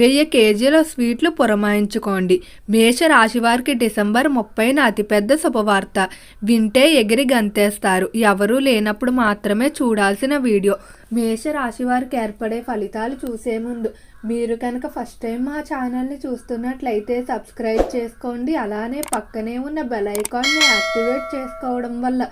వెయ్యి కేజీల స్వీట్లు పురమాయించుకోండి. మేష రాశివారికి డిసెంబర్ ముప్పైన అతిపెద్ద శుభవార్త. వింటే ఎగిరి గంతేస్తారు. ఎవరూ లేనప్పుడు మాత్రమే చూడాల్సిన వీడియో. మేష రాశివారికి ఏర్పడే ఫలితాలు చూసే ముందు మీరు కనుక ఫస్ట్ టైం మా ఛానల్ని చూస్తున్నట్లయితే సబ్స్క్రైబ్ చేసుకోండి. అలానే పక్కనే ఉన్న బెల్ ఐకాన్ని యాక్టివేట్ చేసుకోవడం వల్ల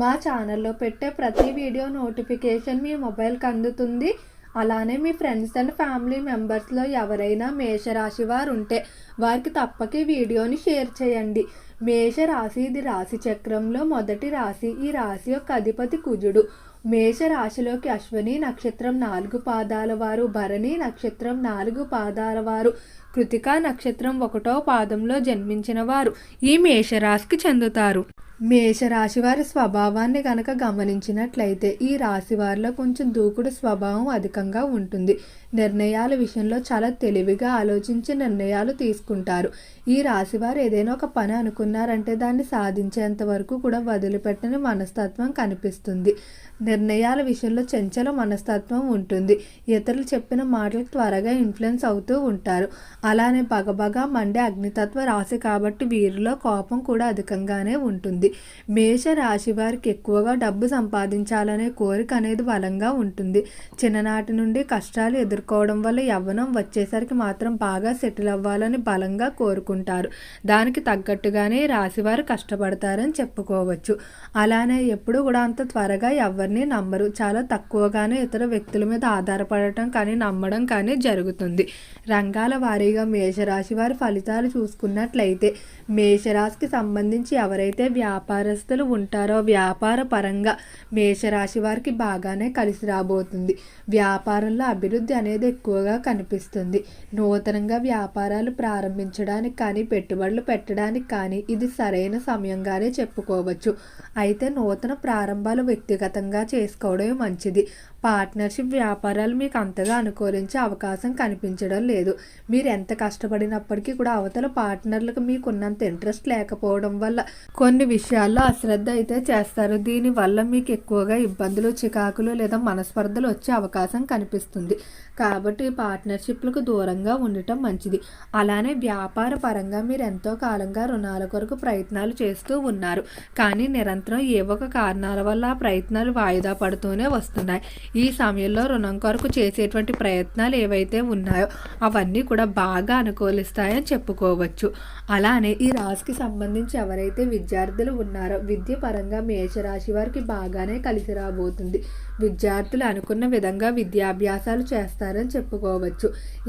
మా ఛానల్లో పెట్టే ప్రతి వీడియో నోటిఫికేషన్ మీ మొబైల్కి అందుతుంది. అలానే మీ ఫ్రెండ్స్ అండ్ ఫ్యామిలీ మెంబర్స్లో ఎవరైనా మేషరాశి వారు ఉంటే వారికి తప్పక వీడియోని షేర్ చేయండి. మేషరాశి ఇది రాశి చక్రంలో మొదటి రాశి ఈ రాశి యొక్క అధిపతి కుజుడు. మేష రాశిలోకి అశ్వని నక్షత్రం నాలుగు పాదాల వారు భరణి నక్షత్రం నాలుగు పాదాల వారు కృతికా నక్షత్రం ఒకటో పాదంలో జన్మించిన వారు ఈ మేషరాశికి చెందుతారు. మేషరాశి వారి స్వభావాన్ని కనుక గమనించినట్లయితే ఈ రాశి వారిలో కొంచెం దూకుడు స్వభావం అధికంగా ఉంటుంది. నిర్ణయాల విషయంలో చాలా తెలివిగా ఆలోచించి నిర్ణయాలు తీసుకుంటారు. ఈ రాశి వారు ఏదైనా ఒక పని అనుకున్నారంటే దాన్ని సాధించేంత వరకు కూడా వదిలిపెట్టని మనస్తత్వం కనిపిస్తుంది. నిర్ణయాల విషయంలో చంచల మనస్తత్వం ఉంటుంది. ఇతరులు చెప్పిన మాటలు త్వరగా ఇన్ఫ్లుయెన్స్ అవుతూ ఉంటారు. అలానే బగబగా మండే అగ్నితత్వ రాశి కాబట్టి వీరిలో కోపం కూడా అధికంగానే ఉంటుంది. మేష రాశి వారికి ఎక్కువగా డబ్బు సంపాదించాలనే కోరిక అనేది బలంగా ఉంటుంది. చిన్ననాటి నుండి కష్టాలు కోరుకోవడం వల్ల యవ్వనం వచ్చేసరికి మాత్రం బాగా సెటిల్ అవ్వాలని బలంగా కోరుకుంటారు. దానికి తగ్గట్టుగానే రాశివారు కష్టపడతారని చెప్పుకోవచ్చు. అలానే ఎప్పుడు కూడా అంత త్వరగా ఎవరిని నమ్మరు. చాలా తక్కువగానే ఇతర వ్యక్తుల మీద ఆధారపడటం కానీ నమ్మడం కానీ జరుగుతుంది. రంగాల వారీగా మేషరాశి వారి ఫలితాలు చూసుకున్నట్లయితే మేషరాశికి సంబంధించి ఎవరైతే వ్యాపారస్తులు ఉంటారో వ్యాపార పరంగా మేషరాశి వారికి బాగానే కలిసి రాబోతుంది. వ్యాపారంలో అభివృద్ధి అనేది ఎక్కువగా కనిపిస్తుంది. నూతనంగా వ్యాపారాలు ప్రారంభించడానికి కానీ పెట్టుబడులు పెట్టడానికి కానీ ఇది సరైన సమయంగానే చెప్పుకోవచ్చు. అయితే నూతన ప్రారంభాలు వ్యక్తిగతంగా చేసుకోవడమే మంచిది. పార్ట్నర్షిప్ వ్యాపారాలు మీకు అంతగా అనుకూలించే అవకాశం కనిపించడం లేదు. మీరు ఎంత కష్టపడినప్పటికీ కూడా అవతల పార్ట్నర్లకు మీకున్నంత ఇంట్రెస్ట్ లేకపోవడం వల్ల కొన్ని విషయాల్లో అశ్రద్ధ అయితే చేస్తారు. దీనివల్ల మీకు ఎక్కువగా ఇబ్బందులు చికాకులు లేదా మనస్పర్ధలు వచ్చే అవకాశం కనిపిస్తుంది. కాబట్టి పార్ట్నర్షిప్లకు దూరంగా ఉండటం మంచిది. అలానే వ్యాపార పరంగా మీరు ఎంతో కాలంగా రుణాల కొరకు ప్రయత్నాలు చేస్తూ ఉన్నారు. కానీ నిరంతరం ఏ ఒక కారణాల వల్ల ఆ ప్రయత్నాలు వాయిదా పడుతూనే వస్తున్నాయి. ఈ సమయంలో రుణం కొరకు చేసేటువంటి ప్రయత్నాలు ఏవైతే ఉన్నాయో అవన్నీ కూడా బాగా అనుకూలిస్తాయని చెప్పుకోవచ్చు. అలానే ఈ రాశికి సంబంధించి ఎవరైతే విద్యార్థులు ఉన్నారో విద్య పరంగా మేషరాశి వారికి బాగానే కలిసి రాబోతుంది. విద్యార్థులు అనుకున్న విధంగా విద్యాభ్యాసాలు చేస్తారని చెప్పుకోవచ్చు.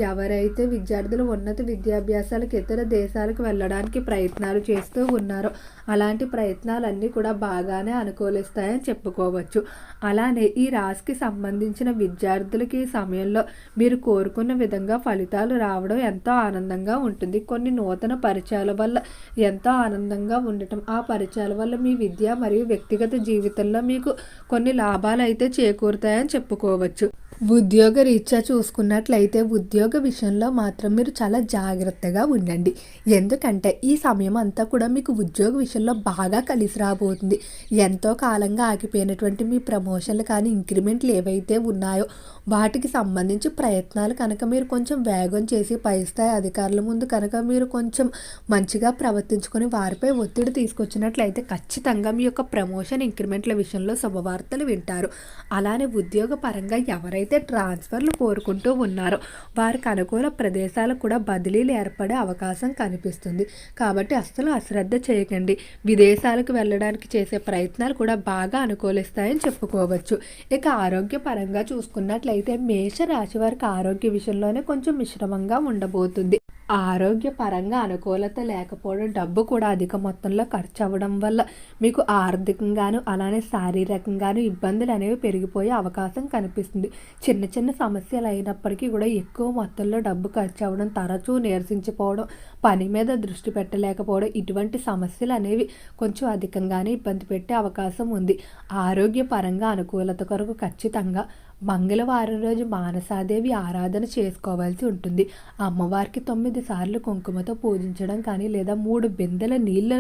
ఎవరైతే విద్యార్థులు ఉన్నత విద్యాభ్యాసాలకు ఇతర దేశాలకు వెళ్ళడానికి ప్రయత్నాలు చేస్తూ ఉన్నారో అలాంటి ప్రయత్నాలన్నీ కూడా బాగానే అనుకూలిస్తాయని చెప్పుకోవచ్చు. అలానే ఈ రాశికి సంబంధించిన విద్యార్థులకి ఈ సమయంలో మీరు కోరుకున్న విధంగా ఫలితాలు రావడం ఎంతో ఆనందంగా ఉంటుంది. కొన్ని నూతన పరిచయాల వల్ల ఎంతో ఆనందంగా ఉండటం ఆ పరిచయాల వల్ల మీ విద్య మరియు వ్యక్తిగత జీవితంలో మీకు కొన్ని లాభాలు అయితే చేకూరుతాయని చెప్పుకోవచ్చు. ఉద్యోగ రీత్యా చూసుకున్నట్లయితే ఉద్యోగ విషయంలో మాత్రం మీరు చాలా జాగ్రత్తగా ఉండండి. ఎందుకంటే ఈ సమయం అంతా కూడా మీకు ఉద్యోగ విషయంలో బాగా కలిసి రాబోతుంది. ఎంతో కాలంగా ఆగిపోయినటువంటి మీ ప్రమోషన్లు కానీ ఇంక్రిమెంట్లు ఏవైతే ఉన్నాయో వాటికి సంబంధించి ప్రయత్నాలు కనుక మీరు కొంచెం వేగం చేసి పై స్థాయి అధికారుల ముందు కనుక మీరు కొంచెం మంచిగా ప్రవర్తించుకొని వారిపై ఒత్తిడి తీసుకొచ్చినట్లయితే ఖచ్చితంగా మీ యొక్క ప్రమోషన్ ఇంక్రిమెంట్ల విషయంలో శుభవార్తలు వింటారు. అలానే ఉద్యోగ పరంగా ఎవరైతే ట్రాన్స్ఫర్లు కోరుకుంటూ ఉన్నారో వారికి అనుకూల ప్రదేశాలకు కూడా బదిలీలు ఏర్పడే అవకాశం కనిపిస్తుంది. కాబట్టి అస్సలు అశ్రద్ధ చేయకండి. విదేశాలకు వెళ్ళడానికి చేసే ప్రయత్నాలు కూడా బాగా అనుకూలిస్తాయని చెప్పుకోవచ్చు. ఇక ఆరోగ్యపరంగా చూసుకున్నట్లయితే మేష రాశి వారికి ఆరోగ్య విషయంలోనే కొంచెం మిశ్రమంగా ఉండబోతుంది. ఆరోగ్యపరంగా అనుకూలత లేకపోవడం డబ్బు కూడా అధిక మొత్తంలో ఖర్చు అవ్వడం వల్ల మీకు ఆర్థికంగాను అలానే శారీరకంగాను ఇబ్బందులు అనేవి పెరిగిపోయే అవకాశం కనిపిస్తుంది. చిన్న చిన్న సమస్యలు అయినప్పటికీ కూడా ఎక్కువ మొత్తంలో డబ్బు ఖర్చు అవ్వడం తరచూ నీరసించిపోవడం పని మీద దృష్టి పెట్టలేకపోవడం ఇటువంటి సమస్యలు అనేవి కొంచెం అధికంగానే ఇబ్బంది పెట్టే అవకాశం ఉంది. ఆరోగ్యపరంగా అనుకూలత కొరకు ఖచ్చితంగా మంగళవారం రోజు మానసాదేవి ఆరాధన చేసుకోవాల్సి ఉంటుంది. అమ్మవారికి తొమ్మిది సార్లు కుంకుమతో పూజించడం కానీ లేదా మూడు బిందెల నీళ్ళ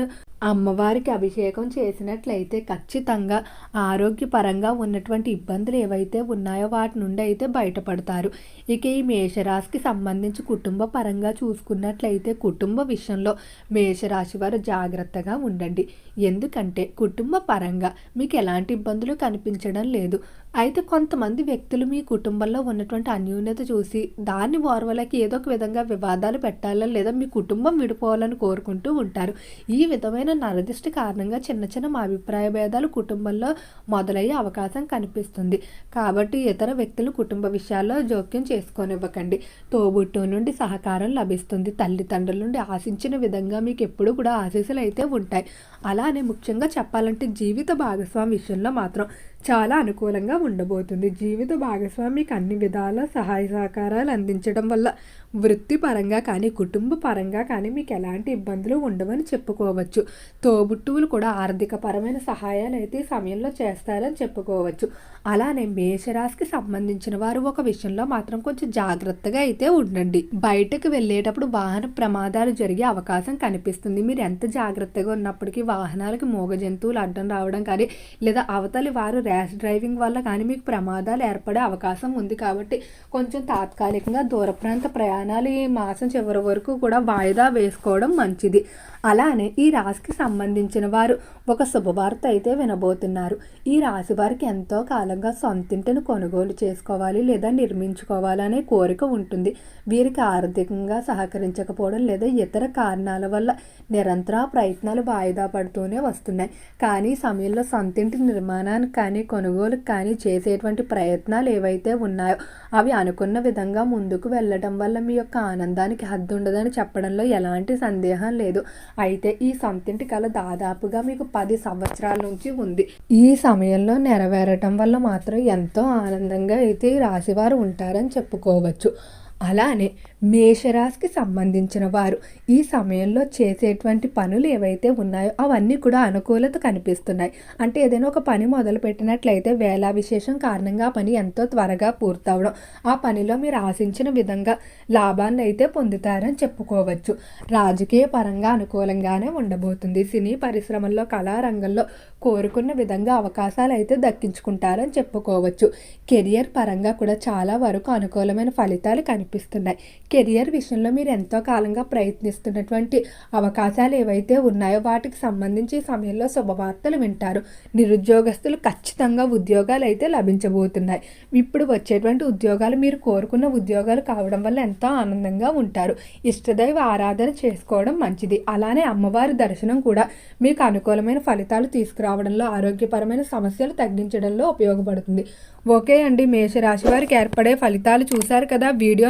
అమ్మవారికి అభిషేకం చేసినట్లయితే ఖచ్చితంగా ఆరోగ్యపరంగా ఉన్నటువంటి ఇబ్బందులు ఏవైతే ఉన్నాయో వాటి నుండి అయితే బయటపడతారు. ఇక ఈ మేషరాశికి సంబంధించి కుటుంబ పరంగా చూసుకున్నట్లయితే కుటుంబ విషయంలో మేషరాశి వారు జాగ్రత్తగా ఉండండి. ఎందుకంటే కుటుంబ పరంగా మీకు ఎలాంటి ఇబ్బందులు కనిపించడం లేదు. అయితే కొంతమంది వ్యక్తులు మీ కుటుంబంలో ఉన్నటువంటి అన్యూన్యత చూసి దాన్ని ఓర్వలకి ఏదో ఒక విధంగా వివాదాలు పెట్టాలని లేదా మీ కుటుంబం విడిపోవాలని కోరుకుంటూ ఉంటారు. ఈ విధమైన నరదిష్టి కారణంగా చిన్న చిన్న మా అభిప్రాయ భేదాలు కుటుంబంలో మొదలయ్యే అవకాశం కనిపిస్తుంది. కాబట్టి ఇతర వ్యక్తులు కుటుంబ విషయాల్లో జోక్యం చేసుకోనివ్వకండి. తోబుట్టు నుండి సహకారం లభిస్తుంది. తల్లిదండ్రుల నుండి ఆశించిన విధంగా మీకు ఎప్పుడు కూడా ఆశీస్సులు అయితే ఉంటాయి. అలానే ముఖ్యంగా చెప్పాలంటే జీవిత భాగస్వామి విషయంలో మాత్రం చాలా అనుకూలంగా ఉండబోతుంది. జీవిత భాగస్వామికి అన్ని విధాల సహాయ సహకారాలు అందించడం వల్ల వృత్తిపరంగా కానీ కుటుంబ పరంగా కానీ మీకు ఎలాంటి ఇబ్బందులు ఉండవని చెప్పుకోవచ్చు. తోబుట్టువులు కూడా ఆర్థిక పరమైన సహాయాలు అయితే సమయంలో చేస్తారని చెప్పుకోవచ్చు. అలానే మేషరాశికి సంబంధించిన వారు ఒక విషయంలో మాత్రం కొంచెం జాగ్రత్తగా అయితే ఉండండి. బయటకు వెళ్ళేటప్పుడు వాహన ప్రమాదాలు జరిగే అవకాశం కనిపిస్తుంది. మీరు ఎంత జాగ్రత్తగా ఉన్నప్పటికీ వాహనాలకి మూగ జంతువులు అడ్డం రావడం కానీ లేదా అవతలి వారు ర్యాష్ డ్రైవింగ్ వల్ల కానీ మీకు ప్రమాదాలు ఏర్పడే అవకాశం ఉంది కాబట్టి కొంచెం తాత్కాలికంగా దూర ప్రాంత ప్రయాణాలు ఈ మాసం చివరి వరకు కూడా వాయిదా వేసుకోవడం మంచిది. అలానే ఈ రాశికి సంబంధించిన వారు ఒక శుభవార్త అయితే వినబోతున్నారు. ఈ రాశి వారికి ఎంతో కాలంగా సొంతింటిని కొనుగోలు చేసుకోవాలి లేదా నిర్మించుకోవాలనే కోరిక ఉంటుంది. వీరికి ఆర్థికంగా సహకరించకపోవడం లేదా ఇతర కారణాల వల్ల నిరంతర ప్రయత్నాలు వాయిదా పడుతూనే వస్తున్నాయి. కానీ సమయంలో సొంతింటి నిర్మాణానికి కానీ కొనుగోలు కానీ చేసేటువంటి ప్రయత్నాలు ఏవైతే ఉన్నాయో అవి అనుకున్న విధంగా ముందుకు వెళ్ళడం వల్ల మీ యొక్క ఆనందానికి హద్దు ఉండదని చెప్పడంలో ఎలాంటి సందేహం లేదు. అయితే ఈ సొంతింటి కళ దాదాపుగా మీకు పది సంవత్సరాల నుంచి ఉంది. ఈ సమయంలో నెరవేరటం వల్ల మాత్రం ఎంతో ఆనందంగా అయితే ఈ రాశివారు ఉంటారని చెప్పుకోవచ్చు. అలానే మేషరాశికి సంబంధించిన వారు ఈ సమయంలో చేసేటువంటి పనులు ఏవైతే ఉన్నాయో అవన్నీ కూడా అనుకూలత కనిపిస్తున్నాయి. అంటే ఏదైనా ఒక పని మొదలు పెట్టినట్లయితే వేళ విశేషం కారణంగా పని ఎంతో త్వరగా పూర్తవడం. ఆ పనిలో మీరు ఆశించిన విధంగా లాభాన్ని అయితే పొందుతారని చెప్పుకోవచ్చు. రాజకీయ పరంగా అనుకూలంగానే ఉండబోతుంది. సినీ పరిశ్రమల్లో కళారంగంలో కోరుకున్న విధంగా అవకాశాలు అయితే దక్కించుకుంటారని చెప్పుకోవచ్చు. కెరియర్ పరంగా కూడా చాలా వరకు అనుకూలమైన ఫలితాలు కనిపిస్తున్నాయి కెరియర్ విషయంలో మీరు ఎంతో కాలంగా ప్రయత్నిస్తున్నటువంటి అవకాశాలు ఏవైతే ఉన్నాయో వాటికి సంబంధించి సమయంలో శుభవార్తలు వింటారు. నిరుద్యోగస్తులు ఖచ్చితంగా ఉద్యోగాలు అయితే లభించబోతున్నాయి. ఇప్పుడు వచ్చేటువంటి ఉద్యోగాలు మీరు కోరుకున్న ఉద్యోగాలు కావడం వల్ల ఎంతో ఆనందంగా ఉంటారు. ఇష్టదైవ ఆరాధన చేసుకోవడం మంచిది. అలానే అమ్మవారి దర్శనం కూడా మీకు అనుకూలమైన ఫలితాలు తీసుకురావడంలో ఆరోగ్యపరమైన సమస్యలు తగ్గించడంలో ఉపయోగపడుతుంది. ఓకే అండి. మేషరాశి వారికి ఏర్పడే ఫలితాలు చూశారు కదా. వీడియో